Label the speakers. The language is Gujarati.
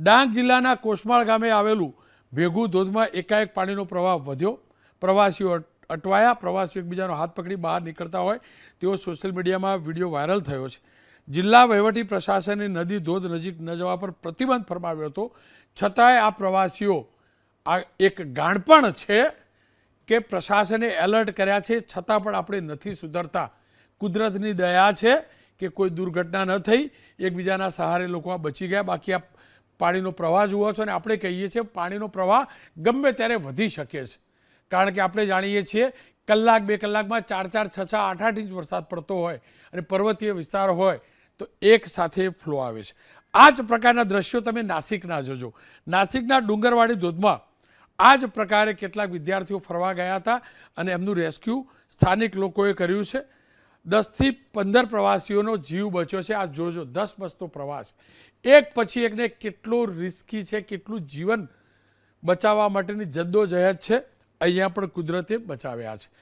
Speaker 1: ડાંગ જિલ્લાના કોસમાળ ગામે આવેલું ભેગું ધોધમાં એકાએક પાણીનો પ્રવાહ વધ્યો. પ્રવાસીઓ અટવાયા. પ્રવાસીઓ એકબીજાનો હાથ પકડી બહાર નીકળતા હોય તેવો સોશિયલ મીડિયામાં વીડિયો વાયરલ થયો છે. જિલ્લા વહીવટી પ્રશાસને નદી ધોધ નજીક ન જવા પર પ્રતિબંધ ફરમાવ્યો હતો. છતાંય આ પ્રવાસીઓ આ એક ગાણપણ છે કે પ્રશાસને એલર્ટ કર્યા છે. છતાં પણ આપણે નથી સુધરતા. કુદરતની દયા છે કે કોઈ દુર્ઘટના ન થઈ. એકબીજાના સહારે લોકો બચી ગયા. બાકી આ પાણીનો પ્રવાહ જુઓ છો અને આપણે કહીએ છીએ પાણીનો પ્રવાહ ગમે ત્યારે વધી શકે છે. કારણ કે આપણે જાણીએ છીએ કલાક, બે કલાકમાં ચાર ચાર, છ છ, આઠ આઠ ઇંચ વરસાદ પડતો હોય અને પર્વતીય વિસ્તાર હોય તો એક સાથે ફ્લો આવે છે. આ જ પ્રકારના દ્રશ્યો તમે નાસિકના જોજો. નાસિકના ડુંગરવાડી ધોધમાં આ જ પ્રકારે કેટલાક વિદ્યાર્થીઓ ફરવા ગયા હતા અને એમનું રેસ્ક્યુ સ્થાનિક લોકોએ કર્યું છે. દસથી પંદર પ્રવાસીઓનો જીવ બચ્યો છે. આ જોજો, દસ બસનો પ્રવાસ. એક પછી એકને કેટલો રિસ્કી છે, કેટલું જીવન બચાવવા માટેની જદ્દોજહેદ છે. અહીંયા પણ કુદરતે બચાવ્યા છે.